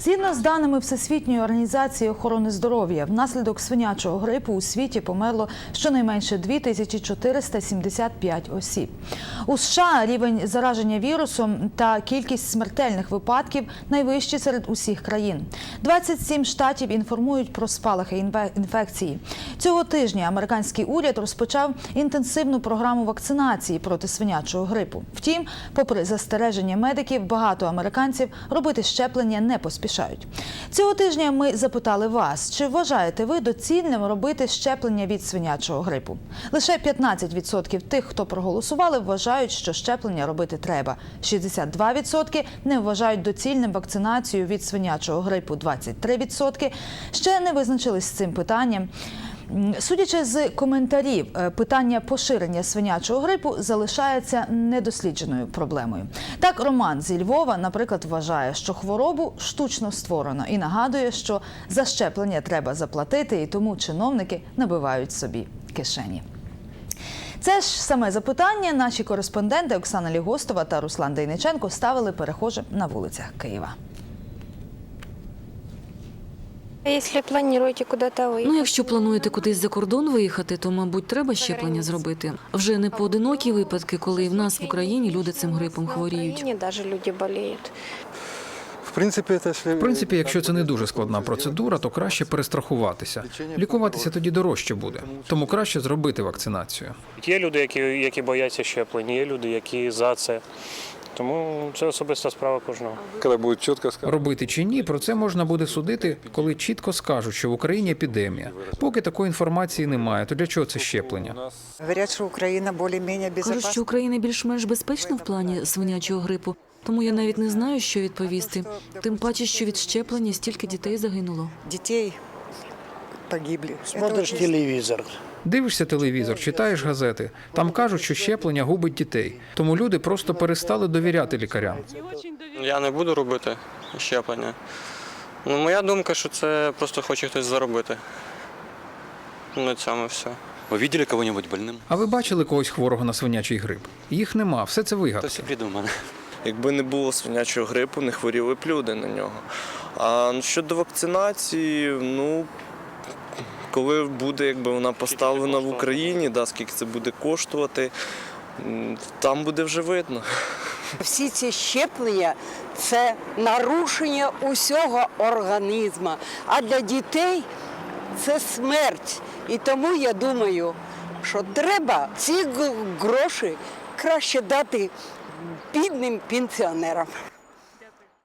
Згідно з даними Всесвітньої організації охорони здоров'я, внаслідок свинячого грипу у світі померло щонайменше 2475 осіб. У США рівень зараження вірусом та кількість смертельних випадків найвищі серед усіх країн. 27 штатів інформують про спалахи інфекції. Цього тижня американський уряд розпочав інтенсивну програму вакцинації проти свинячого грипу. Втім, попри застереження медиків, багато американців робити щеплення не поспішають. Цього тижня ми запитали вас, чи вважаєте ви доцільним робити щеплення від свинячого грипу? Лише 15% тих, хто проголосували, вважають, що щеплення робити треба. 62% не вважають доцільним вакцинацію від свинячого грипу. 23% ще не визначились з цим питанням. Судячи з коментарів, е, питання поширення свинячого грипу залишається недослідженою проблемою. Так, Роман зі Львова, наприклад, вважає, що хворобу штучно створено і нагадує, що за щеплення треба заплатити, і тому чиновники набивають собі кишені. Це ж саме запитання наші кореспонденти Оксана Лігостова та Руслан Дейниченко ставили перехожим на вулицях Києва. Если планируете куда-то выехать? Ну, якщо плануєте кудись за кордон виїхати, то мабуть треба щеплення зробити. Вже не поодинокі випадки, коли в нас в Україні люди цим грипом хворіють. Украине даже люди болеют. В принципі, якщо... В принципі, якщо це не дуже складна процедура, то краще перестрахуватися. Лікуватися тоді дорожче буде, тому краще зробити вакцинацію. Є люди, які, які бояться щеплень, є люди, які за це. Тому це особиста справа кожного. коли буде чітко. Робити чи ні, про це можна буде судити, коли чітко скажуть, що в Україні епідемія. Поки такої інформації немає, то для чого це щеплення? Говорят, что Украина более-менее Кажуть, що. Україна більш-менш безпечна в плані свинячого грипу, тому я навіть не знаю, що відповісти. Тим паче, що від щеплення стільки дітей загинуло. Детей погибли. Это Смотришь очень телевизор. Дивишся телевізор, читаєш газети. Там кажуть, що щеплення губить дітей. Тому люди просто перестали довіряти лікарям. Я не буду робити щеплення. Ну, моя думка, що це просто хоче хтось заробити. На цьому все. Вы видели кого-нибудь больным? А ви бачили когось хворого на свинячий грип? Їх нема, все це Это вигадки. все придумано. Якби не було свинячого грипу, не хворіли б люди на нього. А щодо вакцинації, ну коли буде якби вона поставлена в Україні, да, скільки це буде коштувати, там буде вже видно. Всі ці щеплення це нарушення усього організму. А для дітей це смерть. І тому я думаю, що треба ці гроші краще дати бідним пенсіонерам.